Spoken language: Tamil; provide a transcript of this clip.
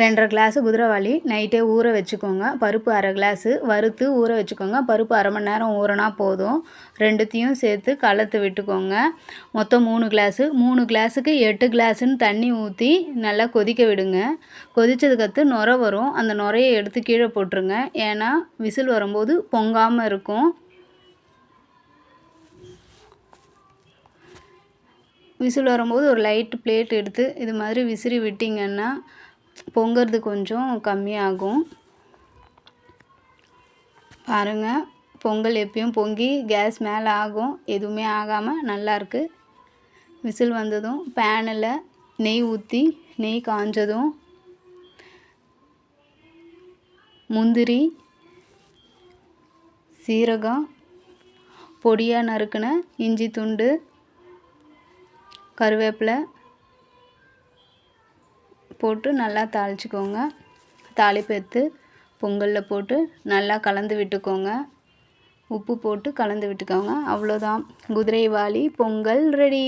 ரெண்டரை கிளாஸு குதிரைவாளி நைட்டே ஊற வச்சுக்கோங்க. பருப்பு அரை கிளாஸு வறுத்து ஊற வச்சுக்கோங்க. பருப்பு அரை மணி நேரம் ஊறினா போதும். ரெண்டுத்தையும் சேர்த்து கலத்து விட்டுக்கோங்க. மொத்தம் மூணு கிளாஸு மூணு கிளாஸுக்கு எட்டு கிளாஸுன்னு தண்ணி ஊற்றி நல்லா கொதிக்க விடுங்க. கொதித்ததுக்கடுத்து நுர வரும். அந்த நுரையை எடுத்து கீழே போட்டுருங்க. ஏன்னா விசில் வரும்போது பொங்காமல் இருக்கும். விசில் வரும்போது ஒரு லைட் பிளேட் எடுத்து இது மாதிரி விசிறி விட்டிங்கன்னா பொங்கிறது கொஞ்சம் கம்மியாகும். பாருங்கள் பொங்கல் எப்பயும் பொங்கி கேஸ் மேலே ஆகும். எதுவுமே ஆகாமல் நல்லாயிருக்கு விசில் வந்ததும் பேனில் நெய் ஊற்றி நெய் காஞ்சதும் முந்திரி சீரகம் பொடியாக நறுக்கின இஞ்சி துண்டு கருவேப்பிலை போட்டு நல்லா தாளிச்சிக்கோங்க. தாளிப்பு எடுத்து பொங்கலில் போட்டு நல்லா கலந்து விட்டுக்கோங்க. உப்பு போட்டு கலந்து விட்டுக்கோங்க. அவ்வளோதான். குதிரைவாளி பொங்கல் ரெடி